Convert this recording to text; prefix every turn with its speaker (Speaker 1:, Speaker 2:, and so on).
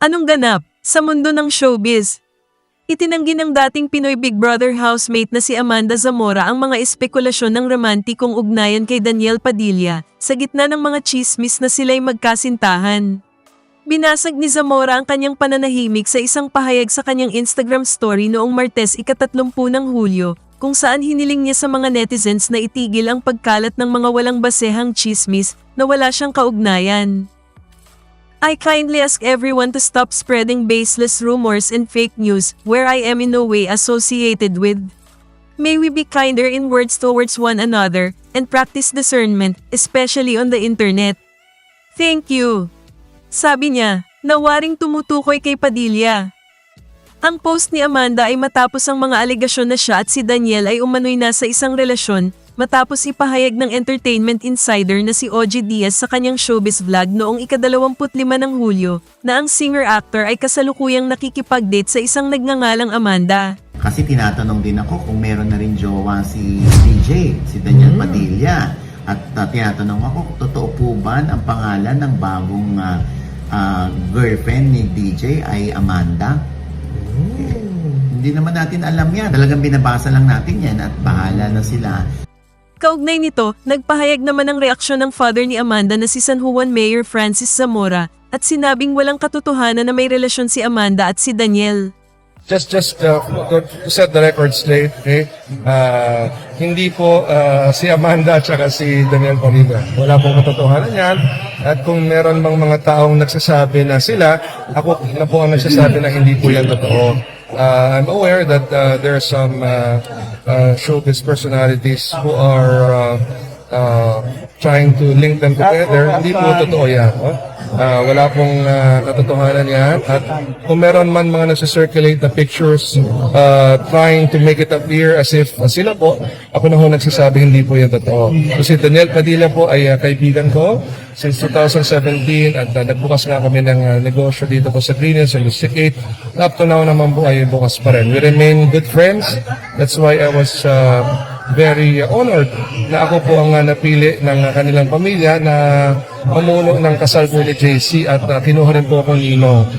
Speaker 1: Anong ganap sa mundo ng showbiz? Itinanggi ng dating Pinoy Big Brother housemate na si Amanda Zamora ang mga espekulasyon ng romantikong ugnayan kay Daniel Padilla sa gitna ng mga chismis na sila'y magkasintahan. Binasag ni Zamora ang kanyang pananahimik sa isang pahayag sa kanyang Instagram story noong Martes ikatatlumpу ng Hulyo, kung saan hiniling niya sa mga netizens na itigil ang pagkalat ng mga walang basehang chismis na wala siyang kaugnayan. I kindly ask everyone to stop spreading baseless rumors and fake news where I am in no way associated with. May we be kinder in words towards one another and practice discernment, especially on the internet. Thank you. Sabi niya, nawaring tumutukoy kay Padilla. Ang post ni Amanda ay matapos ang mga alegasyon na siya at si Daniel ay umano'y nasa isang relasyon matapos ipahayag ng entertainment insider na si OG Diaz sa kanyang showbiz vlog noong ikadalawamput lima ng Hulyo na ang singer-actor ay kasalukuyang nakikipag-date sa isang nagngangalang Amanda.
Speaker 2: Kasi tinatanong din ako kung meron na rin jowa si DJ, si Daniel Padilla. At uh, tinatanong ako, totoo po ba ang pangalan ng bagong ah, ah, girlfriend ni DJ ay Amanda? Eh, hindi naman natin alam yan. Talagang binabasa lang natin yan at bahala na sila.
Speaker 1: Kaugnay nito, nagpahayag naman ng reaksyon ng father ni Amanda na si San Juan Mayor Francis Zamora at sinabing walang katotohanan na may relasyon si Amanda at si Daniel.
Speaker 3: Just just uh, to set the record straight, okay? Uh, hindi po uh, si Amanda at si Daniel Padilla. Wala pong katotohanan yan. At kung meron mang mga taong nagsasabi na sila, ako na po ang nagsasabi na hindi po yan totoo. Uh, I'm aware that uh, there are some uh, uh, showbiz personalities who are uh, uh, trying to link them together. Hindi po totoo yan. Ah, wala pong uh, katotohanan yan. At kung meron man mga nasa-circulate na pictures uh, trying to make it appear as if uh, sila po, ako na ho nagsasabi hindi po yan totoo. So si Daniel Padilla po ay uh, kaibigan ko since 2017 at uh, nagbukas nga kami ng uh, negosyo dito po sa Green Hills and Lustic 8. Up to now naman po ay bukas pa rin. We remain good friends. That's why I was uh, very honored na ako po ang uh, napili ng uh, kanilang pamilya na mamuno ng kasal po ni JC at uh, kinuha rin po akong ninong.